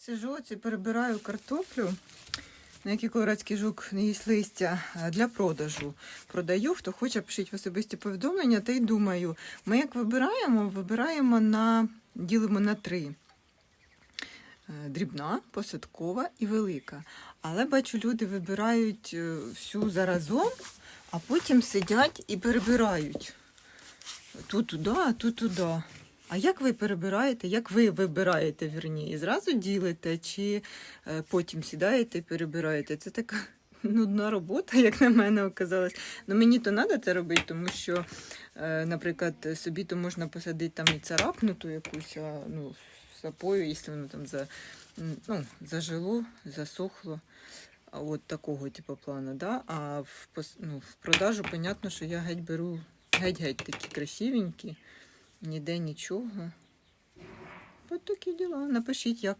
Сижу оце перебираю картоплю, на який колорадський жук не їсть листя для продажу. Продаю, хто хоче, пишіть в особисті повідомлення, та й думаю, ми як вибираємо, вибираємо на ділимо на три. Е, Дрібна, посадкова і велика. Але бачу, люди вибирають е, всю заразом, а потім сидять і перебирають. Тут туди, а тут туди. А як ви перебираєте? Як ви вибираєте вірні? Зразу ділите чи е, потім сідаєте і перебираєте? Це така нудна робота, як на мене оказалось. Ну мені то треба це робити, тому що, е, наприклад, собі то можна посадити там і царапнуту якусь, а, ну, сапою, якщо воно там за, ну, зажило, засохло. От такого типу плану, да? А в, ну, в продажу, понятно, що я геть беру геть-геть такі красивенькі, ніде нічого. От такі діла. Напишіть, як